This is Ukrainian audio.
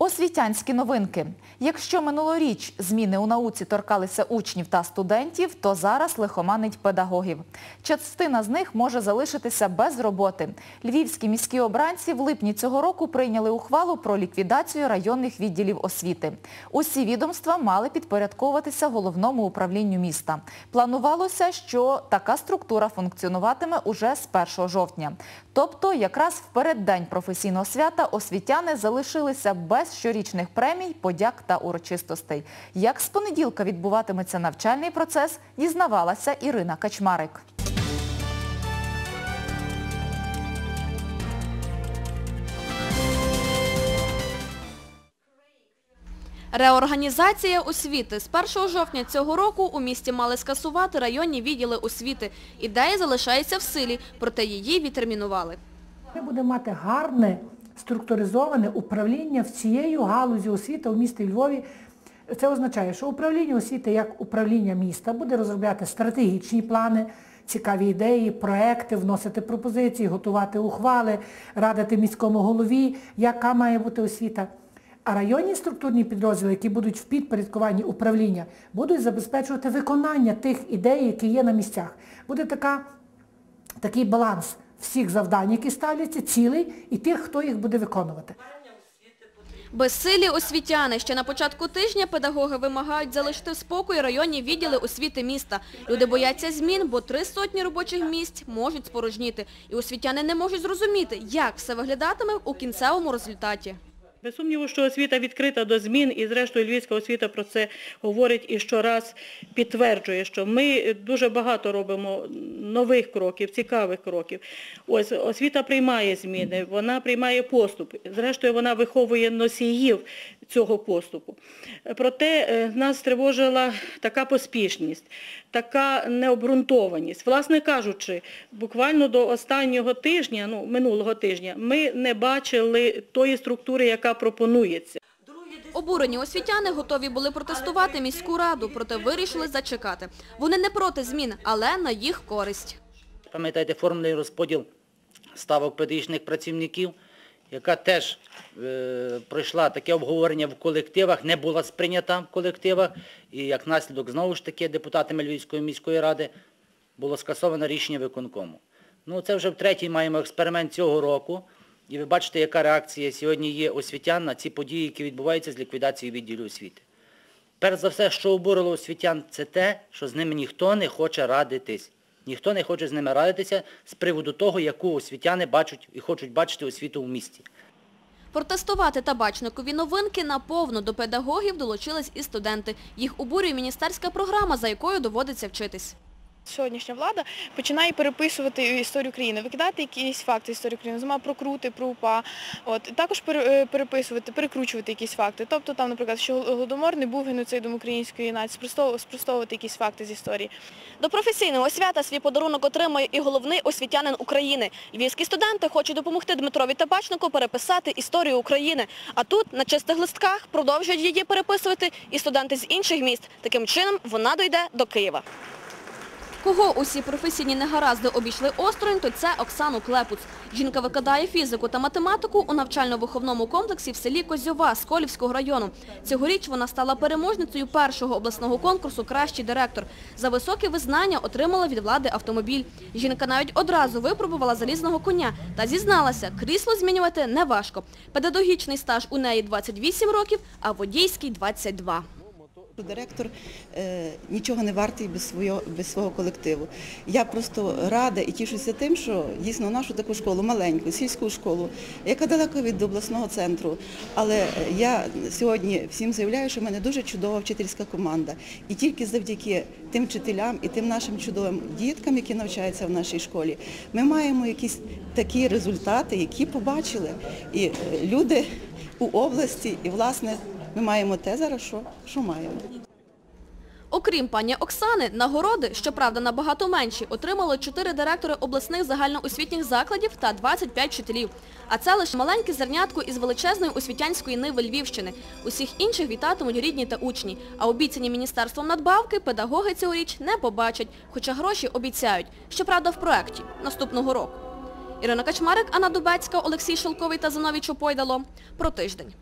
Освітянські новинки. Якщо минулоріч зміни у науці торкалися учнів та студентів, то зараз лихоманить педагогів. Частина з них може залишитися без роботи. Львівські міські обранці в липні цього року прийняли ухвалу про ліквідацію районних відділів освіти. Усі відомства мали підпорядковуватися головному управлінню міста. Планувалося, що така структура функціонуватиме уже з 1 жовтня. Тобто якраз в переддень професійного свята освітяни залишилися без щорічних премій, подяк та урочистостей. Як з понеділка відбуватиметься навчальний процес, дізнавалася Ірина Качмарик. Реорганізація освіти. З 1 жовтня цього року у місті мали скасувати районні відділи освіти. Ідея залишається в силі, проте її відтермінували. Ми будемо мати гарне структуризоване управління всією галузі освіти у місті Львові. Це означає, що управління освіти як управління міста буде розробляти стратегічні плани, цікаві ідеї, проекти, вносити пропозиції, готувати ухвали, радити міському голові, яка має бути освіта. А районні структурні підрозділи, які будуть в підпорядкуванні управління, будуть забезпечувати виконання тих ідей, які є на місцях. Буде така, такий баланс всіх завдань, які ставляться, цілей, і тих, хто їх буде виконувати. Безсилі освітяни. Ще на початку тижня педагоги вимагають залишити в спокій районні відділи освіти міста. Люди бояться змін, бо три сотні робочих місць можуть спорожніти. І освітяни не можуть зрозуміти, як все виглядатиме у кінцевому результаті. Без сумніву, що освіта відкрита до змін, і зрештою львівська освіта про це говорить і щораз підтверджує, що ми дуже багато робимо нових кроків, цікавих кроків. Ось освіта приймає зміни, вона приймає поступ. Зрештою, вона виховує носіїв цього поступу. Проте е, нас тривожила така поспішність, така необґрунтованість. Власне кажучи, буквально до останнього тижня, ну минулого тижня, ми не бачили тої структури, яка пропонується. Обурені освітяни готові були протестувати міську раду, проте вирішили зачекати. Вони не проти змін, але на їх користь. Пам'ятаєте, формульний розподіл ставок педагогічних працівників, яка теж е, пройшла таке обговорення в колективах, не була сприйнята в колективах, і як наслідок, знову ж таки, депутатами Львівської міської ради було скасовано рішення виконкому. Ну, це вже втретій маємо експеримент цього року, і ви бачите, яка реакція сьогодні є освітян на ці події, які відбуваються з ліквідацією відділу освіти. Перш за все, що обурило освітян, це те, що з ними ніхто не хоче радитись. Ніхто не хоче з ними радитися з приводу того, яку освітяни бачать і хочуть бачити освіту в місті. Протестувати табачникові новинки наповну до педагогів долучились і студенти. Їх обурює міністерська програма, за якою доводиться вчитись. Сьогоднішня влада починає переписувати історію країни, викидати якісь факти історії країни, зокрема про крути, про УПА. От також переписувати, перекручувати якісь факти. Тобто там, наприклад, що голодомор не був геноцидом української нації, спростовувати, якісь факти з історії. До професійного свята свій подарунок отримає і головний освітянин України. Львівські студенти хочуть допомогти Дмитрові Табачнику переписати історію України. А тут, на чистих листках, продовжують її переписувати і студенти з інших міст. Таким чином вона дойде до Києва. Кого усі професійні негаразди обійшли осторонь, то це Оксану Клепуц. Жінка викладає фізику та математику у навчально-виховному комплексі в селі Козьова Сколівського району. Цьогоріч вона стала переможницею першого обласного конкурсу «Кращий директор». За високе визнання отримала від влади автомобіль. Жінка навіть одразу випробувала залізного коня та зізналася, крісло змінювати неважко. Педагогічний стаж у неї 28 років, а водійський – 22. Директор е, нічого не вартий без свого, без свого колективу. Я просто рада і тішуся тим, що дійсно нашу таку школу, маленьку, сільську школу, яка далеко від обласного центру. Але я сьогодні всім заявляю, що в мене дуже чудова вчительська команда. І тільки завдяки тим вчителям і тим нашим чудовим діткам, які навчаються в нашій школі, ми маємо якісь такі результати, які побачили. І люди у області, і власне ми маємо те зараз, що, що маємо. Окрім пані Оксани, нагороди, щоправда, набагато менші, отримали 4 директори обласних загальноосвітніх закладів та 25 вчителів. А це лише маленьке зернятко із величезної освітянської ниви Львівщини. Усіх інших вітатимуть рідні та учні. А обіцяні міністерством надбавки педагоги цьогоріч не побачать, хоча гроші обіцяють. Щоправда, в проєкті наступного року. Ірина Качмарик, Анна Дубецька, Олексій Шелковий та Зиновій Чопойдало. Про тиждень.